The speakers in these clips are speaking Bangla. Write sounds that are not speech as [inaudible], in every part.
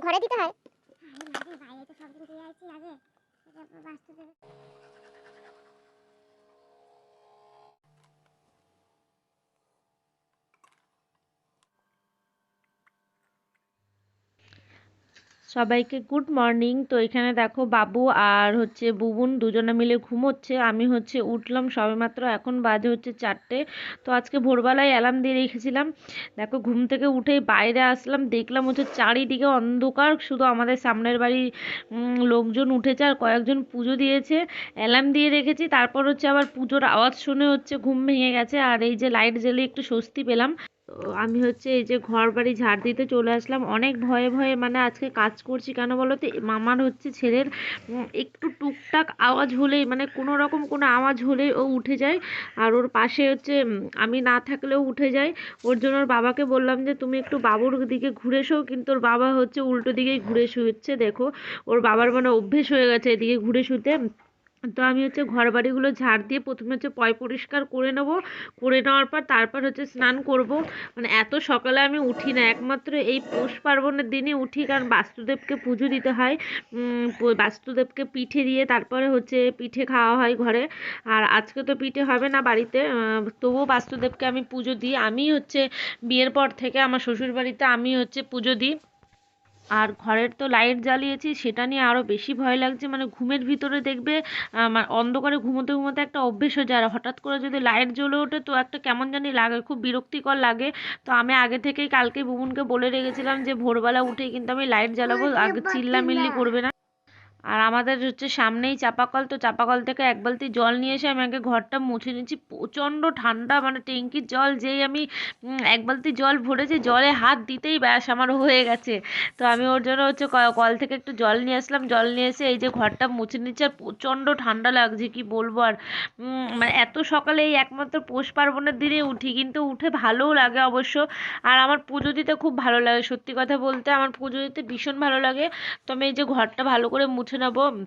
ঘরে দিতে হয়? বাইরে তো সব দিন দিয়ে আগে। বাস্তু সবাইকে গুড মর্নিং। তো এখানে দেখো বাবু আর হচ্ছে বুবুন দুজনে মিলে ঘুমোচ্ছে। আমি হচ্ছে উঠলাম সবেমাত্র এখন বাজে হচ্ছে চারটে। তো আজকে ভোরবেলায় অ্যালার্ম দিয়ে রেখেছিলাম। দেখো ঘুম থেকে উঠেই বাইরে আসলাম দেখলাম হচ্ছে চারিদিকে অন্ধকার। শুধু আমাদের সামনের উম, লোকজন উঠেছে আর কয়েকজন পুজো দিয়েছে। অ্যালার্ম দিয়ে রেখেছি তারপর হচ্ছে আবার পুজোর আওয়াজ শুনে হচ্ছে ঘুম ভেঙে গেছে। আর এই যে লাইট জ্বেলে একটু স্বস্তি পেলাম। আমি হচ্ছে এই যে ঘর বাড়ি ঝাড় দিতে চলে আসলাম। অনেক ভয়ে ভয়ে মানে আজকে কাজ করছি কেন বলো তো? মামার হচ্ছে ছেলের একটু টুকটাক আওয়াজ হলেই মানে কোনো রকম কোনো আওয়াজ হলেই ও উঠে যায়। আর ওর পাশে হচ্ছে আমি না থাকলেও উঠে যায়। ওর জন্য ওর বাবাকে বললাম যে, তুমি একটু বাবুর দিকে ঘুরে শো কিন্তু ওর বাবা হচ্ছে উল্টো দিকেই ঘুরে শুয়েছে দেখো। ওর বাবার মানে অভ্যেস হয়ে গেছে এদিকে ঘুরে শুতে। তো আমি হচ্ছে ঘর বাড়িগুলো ঝাড় দিয়ে প্রথমে হচ্ছে পয় পরিষ্কার করে নেব। করে নেওয়ার পর তারপর হচ্ছে স্নান করব। মানে এত সকালে আমি উঠি না। একমাত্র এই পৌষ পার্বণের দিনই উঠি কারণ বাস্তুদেবকে পুজো দিতে হয়। বাস্তুদেবকে পিঠে দিয়ে তারপরে হচ্ছে পিঠে খাওয়া হয় ঘরে। আর আজকে তো পিঠে হবে না বাড়িতে। তবুও বাস্তুদেবকে আমি পুজো দিই। আমি হচ্ছে বিয়ের পর থেকে আমার শ্বশুর বাড়িতে আমি হচ্ছে পুজো দিই। আর ঘরের তো লাইট জ্বালিয়েছি সেটা নিয়ে আরও বেশি ভয় লাগছে। মানে ঘুমের ভিতরে দেখবে অন্ধকারে ঘুমোতে ঘুমোতে একটা অভ্যেস হয়ে যায়। আর হঠাৎ করে যদি লাইট জ্বলে ওঠে তো একটা কেমন জানি লাগে খুব বিরক্তিকর লাগে। তো আমি আগে থেকেই কালকে বুবুনকে বলে রেখেছিলাম যে ভোরবেলা উঠেই কিন্তু আমি লাইট জ্বালাবো। আগে চিল্লামিল্লি করবে না। আর আমাদের হচ্ছে সামনেই চাপাকল, তো চাপাকল থেকে এক বালতি জল নিয়ে এসে আমি আগে ঘরটা মুছে নিচ্ছি প্রচণ্ড ঠান্ডা মানে ট্যাঙ্কির জল যেই আমি এক বালতি জল ভরেছি, জলে হাত দিতেই ব্যাস আমার হয়ে গেছে। তো আমি ওর জন্য হচ্ছে কল থেকে একটু জল নিয়ে আসলাম। জল নিয়ে এসে এই যে ঘরটা মুছে নিচ্ছি আর প্রচণ্ড ঠান্ডা লাগছে, কি বলব? আর মানে এত সকালে এই একমাত্র পৌষ পার্বণের দিনে উঠি, কিন্তু উঠে ভালোও লাগে অবশ্য। আর আমার পুজো দিতে খুব ভালো লাগে, সত্যি কথা বলতে আমার পুজো দিতে ভীষণ ভালো লাগে। তো আমি এই যে ঘরটা ভালো করে মুছে নেব।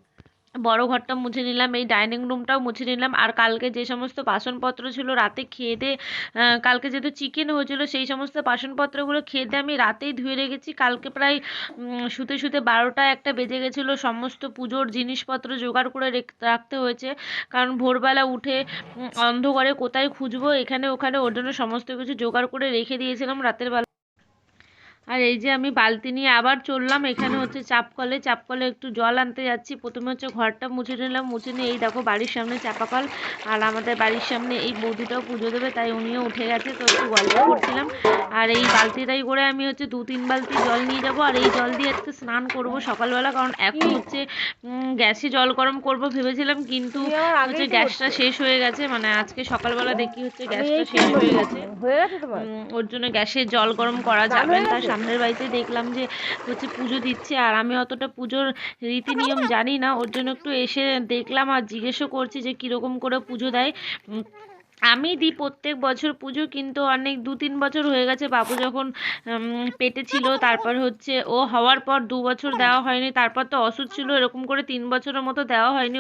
বড় ঘরটা মুছে নিলাম, এই ডাইনিং রুমটাও মুছে নিলাম। আর কালকে যে সমস্ত বাসনপত্র ছিল রাতে খেয়ে দিয়ে কালকে যেহেতু চিকেন হয়েছিল, সেই সমস্ত বাসনপত্রগুলো খেয়ে দিয়ে আমি রাতেই ধুয়ে রেখেছি। কালকে প্রায় শুতে শুতে বারোটা একটা বেজে গেছিল। সমস্ত পুজোর জিনিসপত্র জোগাড় করে রেখ- রাখতে হয়েছে। কারণ ভোরবেলা উঠে অন্ধকারে কোথায় খুঁজবো? এখানে ওখানে ওর জন্য সমস্ত কিছু জোগাড় করে রেখে দিয়েছিলাম রাতের বেলা। আর এই যে আমি বালতি নিয়ে আবার চললাম এখানে হচ্ছে চাপকলে চাপকলে একটু জল আনতে যাচ্ছি। প্রথমে হচ্ছে ঘরটা মুছে নিলাম মুছে নিয়ে এই দেখো বাড়ির সামনে চাপাকল আর আমাদের বাড়ির সামনে এই বৌদিটাও পুজো দেবে তাই উনিও উঠে গেছে তো একটু গল্প করছিলাম। আর এই বালতিটাই করে আমি হচ্ছে দু তিন বালতি জল নিয়ে যাব আর এই জল দিয়ে আজকে স্নান করব সকালবেলা কারণ এখন হচ্ছে গ্যাসে জল গরম করব ভেবেছিলাম কিন্তু হচ্ছে গ্যাসটা শেষ হয়ে গেছে মানে আজকে সকালবেলা দেখি হচ্ছে গ্যাসটা শেষ হয়ে গেছে। ওর জন্য গ্যাসে জল গরম করা যাবে না সামনের বাড়িতে দেখলাম যে হচ্ছে পুজো দিচ্ছে আর আমি অতটা পুজোর রীতি নিয়ম জানি না, ওর জন্য একটু এসে দেখলাম আর জিজ্ঞেসও করছি যে কীরকম করে পুজো দেয়। আমি দিই প্রত্যেক বছর পুজো কিন্তু অনেক দু তিন বছর হয়ে গেছে বাবু যখন পেটে ছিল তারপর হচ্ছে ও হওয়ার পর দু বছর দেওয়া হয়নি, তারপর তো অসুখ ছিল, এরকম করে তিন বছরের মতো দেওয়া হয়নি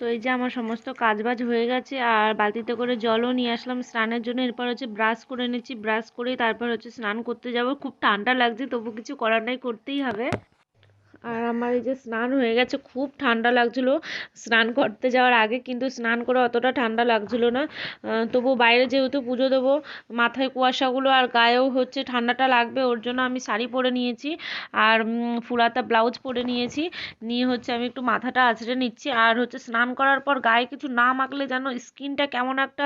তো এই যে আমার সমস্ত কাজবাজ হয়ে গেছে, আর বালতিতে করে জলও নিয়ে আসলাম স্নানের জন্য। এরপর হচ্ছে ব্রাশ করে নিচ্ছি ব্রাশ করে তারপর হচ্ছে স্নান করতে যাব। খুব ঠান্ডা লাগছে, তবু কিছু করার নাই, করতেই হবে। আর আমার এই যে স্নান হয়ে গেছে, খুব ঠান্ডা লাগছিল। স্নান করতে যাওয়ার আগে কিন্তু স্নান করে অতটা ঠান্ডা লাগছিল না। তবু বাইরে যেহেতু পুজো দেবো, মাথায় কুয়াশাগুলো আর গায়েও হচ্ছে ঠান্ডাটা লাগবে, ওর জন্য আমি শাড়ি পরে নিয়েছি আর ফুলাতা ব্লাউজ পরে নিয়েছি। নিয়ে হচ্ছে আমি একটু মাথাটা আঁচড়ে নিচ্ছি আর হচ্ছে স্নান করার পর গায়ে কিছু না মাখলে যেন স্কিনটা কেমন একটা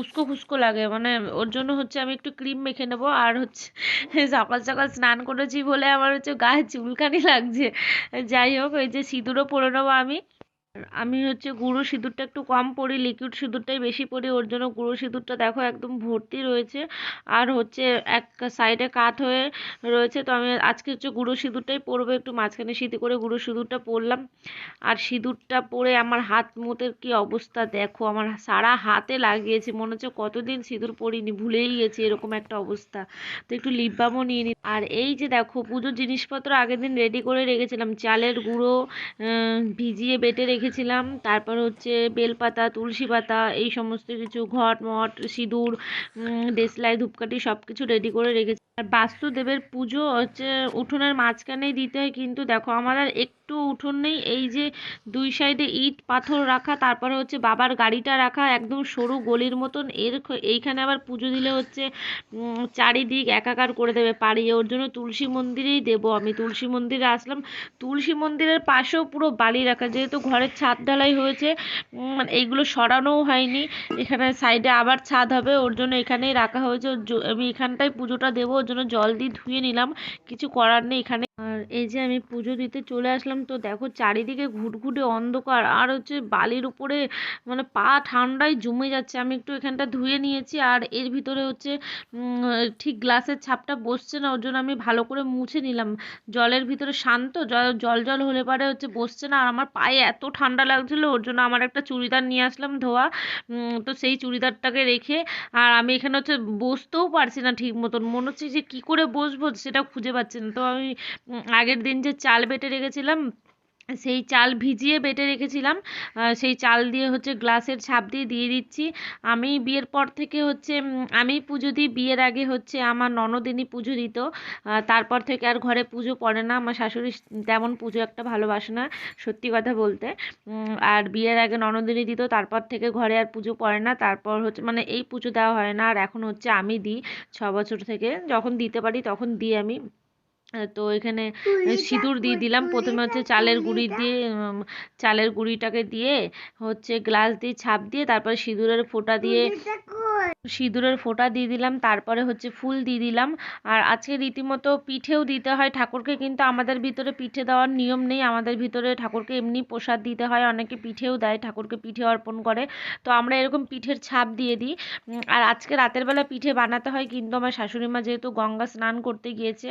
উস্কো খুস্কো লাগে। মানে ওর জন্য হচ্ছে আমি একটু ক্রিম মেখে নেব আর হচ্ছে [laughs] সকাল সকাল স্নান করেছি বলে আমার হচ্ছে গায়ে চুলকানি লাগছে। যাই হোক ওই যে সিঁদুরও পরে নেব আমি। আমি হচ্ছে গুঁড়ো সিঁদুরটা একটু কম পরি লিকুইড সিঁদুরটাই বেশি পরি, ওর জন্য গুঁড়ো সিঁদুরটা দেখো একদম ভর্তি রয়েছে। আর হচ্ছে এক সাইডে কাত হয়ে রয়েছে, তো আমি আজকে হচ্ছে গুঁড়ো সিঁদুরটাই পরবো, একটু মাঝখানে সিঁথি করে গুঁড়ো সিঁদুরটা পরলাম। আর সিঁদুরটা পরে আমার হাত মুতের কি অবস্থা দেখো, আমার সারা হাতে লাগিয়েছে, মনে হচ্ছে কতদিন সিঁদুর পরিনি, ভুলেই গেছি, এরকম একটা অবস্থা। তো একটু লিপ বামও নিয়ে নি আর এই যে দেখো, পুজোর জিনিসপত্র আগের দিন রেডি করে রেখেছিলাম, চালের গুঁড়ো ভিজিয়ে বেটে রেখে রেখেছিলাম তারপর হচ্ছে বেলপাতা, তুলসী পাতা, এই সমস্ত কিছু ঘট মট সিঁদুর দেশলাই, ধূপকাঠি সব কিছু রেডি করে রেখেছি। আর বাস্তুদেবের পুজো হচ্ছে উঠোনের মাঝখানেই দিতে হয় কিন্তু দেখো আমার আর একটু উঠোন নেই এই যে দুই সাইডে ইট পাথর রাখা তারপরে হচ্ছে বাবার গাড়িটা রাখা একদম সরু গলির মতন এর এইখানে আবার পুজো দিলে হচ্ছে চারিদিক একাকার করে দেবে পাড়ি ওর জন্য তুলসী মন্দিরেই দেবো আমি তুলসী মন্দিরে আসলাম তুলসী মন্দিরের পাশেও পুরো বালি রাখা যেহেতু ঘরের ছাদ ঢালাই হয়েছে উম, এইগুলো সরানোও হয়নি এখানে সাইডে আবার ছাদ হবে ওর জন্য এখানেই রাখা হয়েছে আমি এখানটায় পুজোটা দেবো ওর জন্য জল দিয়ে ধুয়ে নিলাম। কিছু করার নেই এখানে। আর এই যে আমি পুজো দিতে চলে আসলাম, তো দেখো চারিদিকে ঘুটঘুটে অন্ধকার, আর হচ্ছে বালির উপরে মানে পা ঠান্ডায় জমে যাচ্ছে। আমি একটু এখানটা ধুয়ে নিয়েছি, আর এর ভিতরে হচ্ছে ঠিক গ্লাসের ছাপটা বসছে না, ওর জন্য আমি ভালো করে মুছে নিলাম। জলের ভিতরে শান্ত, জল জল হলে পরে হচ্ছে বসছে না, আর আমার পায়ে এত ঠান্ডা লাগছিল, ওর জন্য আমার একটা চুড়িদার নিয়ে আসলাম ধোয়া। তো সেই চুড়িদারটাকে রেখে, আর আমি এখানে হচ্ছে বসতেও পারছি না ঠিক মতন মনে হচ্ছে যে কী করে বসবো, সেটা খুঁজে পাচ্ছি না। তো আমি আগের দিন যে চাল বেটে রেখেছিলাম, সেই চাল ভিজিয়ে বেটে রেখেছিলাম। সেই চাল দিয়ে হচ্ছে গ্লাসের ছাপ দিয়ে দিয়ে দিচ্ছি। আমি বিয়ের পর থেকে হচ্ছে আমি পুজো দিই, বিয়ের আগে হচ্ছে আমার ননদিনী পুজো দিত। তারপর থেকে আর ঘরে পুজো পড়ে না। আমার শাশুড়ি তেমন পুজো একটা ভালোবাসে না, সত্যি কথা বলতে। আর বিয়ের আগে ননদিনী দিত, তারপর থেকে ঘরে আর পুজো পড়ে না। তারপর হচ্ছে মানে এই পুজো দেওয়া হয় না। আর এখন হচ্ছে আমি দিই, ছ বছর থেকে। যখন দিতে পারি তখন দিই আমি। তো এখানে সিঁদুর দিয়ে দিলাম। প্রথমে হচ্ছে চালের গুঁড়ি দিয়ে চালের গুঁড়িটাকে দিয়ে হচ্ছে গ্লাস দিয়ে ছাপ দিয়ে তারপরে সিঁদুরের ফোঁটা দিয়ে সিঁদুরের ফোঁটা দিয়ে দিলাম, তারপরে হচ্ছে ফুল দিয়ে দিলাম। আর আজকে রীতিমতো পিঠেও দিতে হয়, ঠাকুরকে কিন্তু আমাদের ভিতরে পিঠে দেওয়ার নিয়ম নেই। আমাদের ভিতরে ঠাকুরকে এমনি প্রসাদ দিতে হয়, অনেকে পিঠেও দেয়, ঠাকুরকে পিঠে অর্পণ করে। তো আমরা এরকম পিঠের ছাপ দিয়ে দিই। আর আজকে রাতের বেলা পিঠে বানাতে হয়, কিন্তু আমার শাশুড়ি মা যেহেতু গঙ্গা স্নান করতে গিয়েছে,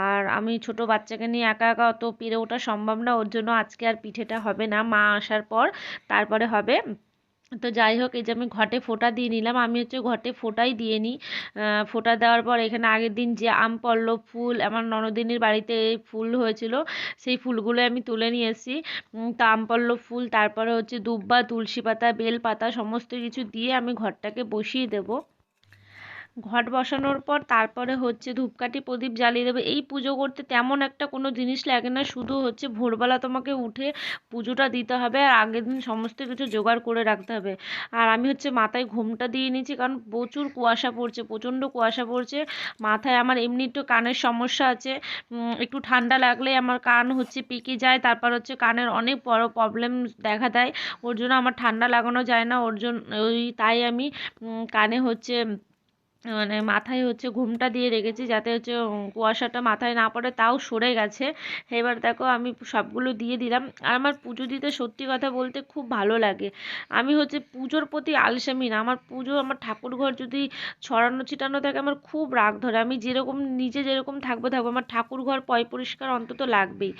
আর আমি ছোট বাচ্চাকে নিয়ে একা একা অত পেরে ওঠা সম্ভব না, ওর জন্য আজকে আর পিঠেটা হবে না। মা আসার পর তারপরে হবে তো যাই হোক, এই যে আমি ঘটে ফোঁটা দিয়ে নিলাম। আমি হচ্ছে ঘটে ফোঁটাই দিয়ে নিই। ফোঁটা দেওয়ার পর এখানে আগের দিন যে আম পড়ল ফুল, আমার ননদিনীর বাড়িতে ফুল হয়েছিল, সেই ফুলগুলো আমি তুলে নিয়ে এসেছি। তো আম পড়ল ফুল, তারপরে হচ্ছে দুব্বা, তুলসী পাতা বেল পাতা সমস্ত কিছু দিয়ে আমি ঘরটাকে বসিয়ে দেবো। ঘট বসানোর পর তারপরে হচ্ছে ধূপকাঠি প্রদীপ জ্বালিয়ে দেবে। এই পুজো করতে তেমন একটা কোনো জিনিস লাগে না, শুধু হচ্ছে ভোরবেলা তোমাকে উঠে পুজোটা দিতে হবে আর আগের দিন সমস্ত কিছু জোগাড় করে রাখতে হবে। আর আমি হচ্ছে মাথায় ঘোমটা দিয়ে নিয়েছি কারণ প্রচুর কুয়াশা পড়ছে, প্রচণ্ড কুয়াশা পড়ছে। মাথায় আমার এমনি একটু কানের সমস্যা আছে। একটু ঠান্ডা লাগলে আমার কান হচ্ছে পেকে যায়, তারপর হচ্ছে কানের অনেক বড় প্রবলেম দেখা দেয়। ওর জন্য আমার ঠান্ডা লাগানো যায় না, ওর জন্য ওই তাই আমি কানে হচ্ছে মানে মাথায় হচ্ছে ঘুমটা দিয়ে রেখেছি যাতে হচ্ছে কুয়াশাটা মাথায় না পড়ে, তাও সরে গেছে। এবার দেখো আমি সবগুলো দিয়ে দিলাম। আর আমার পুজো দিতে সত্যি কথা বলতে খুব ভালো লাগে। আমি হচ্ছে পুজোর প্রতি আলসেমি না। আমার পুজো, আমার ঠাকুর ঘর যদি ছড়ানো ছিটানো থাকে, আমার খুব রাগ ধরে। আমি যেরকম, নিজে যেরকম থাকব থাকব। আমার ঠাকুর ঘর পয় পরিষ্কার অন্তত লাগবেই।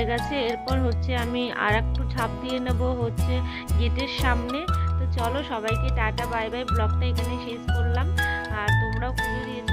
উম, গেছে। এরপর হচ্ছে আমি আর একটু ছাপ দিয়ে নেব হচ্ছে গেটের সামনে। তো চলো সবাইকে টাটা বাই বাই। ব্লগটা এখানে শেষ করলাম। আর তোমরাও পুজো দিয়েছ